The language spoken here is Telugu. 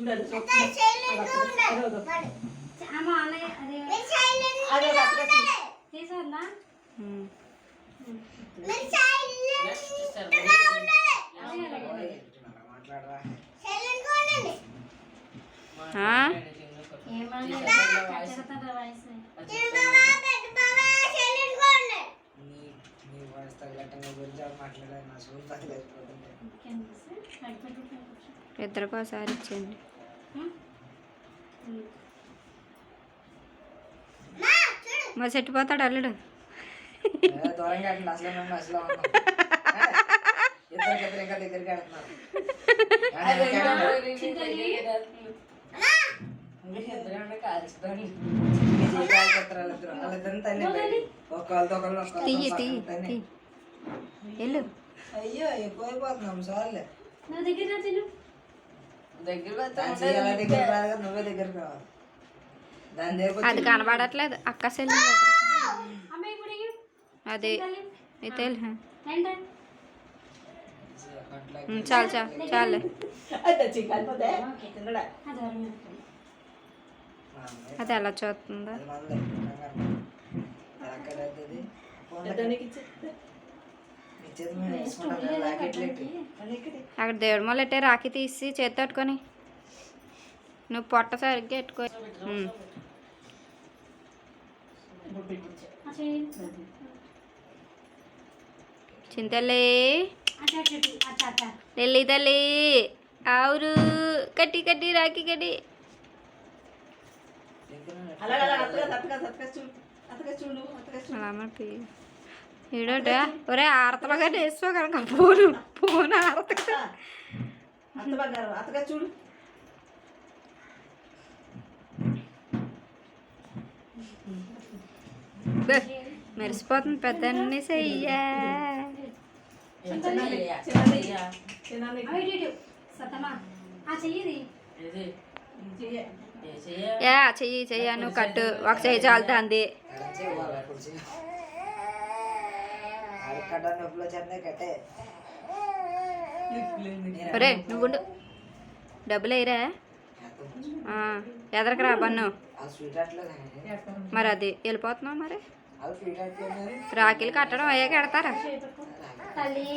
చూడాలి ఇద్దరికి ఒకసారి ఇచ్చేయండి. అల్లుడు. ఒక కాలుతో ఒకళ్ళు ఒక తీయి తీయి. తీయి. వెళ్ళు. అయ్యో ఎక్కువైపోతున్నాం సార్లే నువ్వు దగ్గర తిను. నువ్వే దగ్గరికి రావాలి దాని దగ్గర అది కనబడట్లేదు. అక్క సెల్. అది ఏంటా చాలు చాలు చాలు. అది ఎలా చూస్తుందో అది మనదే కంగారు. అది అక్కడ దేవుడి మొదలు ఎట్టే రాఖీ తీసి చేతి పట్టుకొని నువ్వు పొట్ట సరిగ్గా ఎట్టుకో అచ్చా లెల్లి తల్లి ఆవురు కట్టి కట్టి రాఖీ కట్టి అలా మరి ఈడోట ఒరే ఆరతలుగా వేసుకో కనుక ఫోను ఫోన్ ఆరతగా అత్త బంగారం అత్తగా చూడు బే, మెరిసిపోతుంది పెద్ద చెయ్యా చిన్నది చిన్నది అవి ఇటు ఇటు. సతమా ఆ చెయ్యిది చెయ్యి యా చెయ్యి చెయ్యి నువ్వు కట్టు ఒక చెయ్యి చాలుతుంది నొప్పులు కట్టే. ఒరే నువ్వు. డబ్బులు వేయరా? ఎదరికి రా బన్ను? వాళ్ళు స్వీట్ అట్లేదు మరి. అది వెళ్ళిపోతున్నావు మరి? రాఖీలు కట్టడం అయ్యాక కడతారా? తల్లి.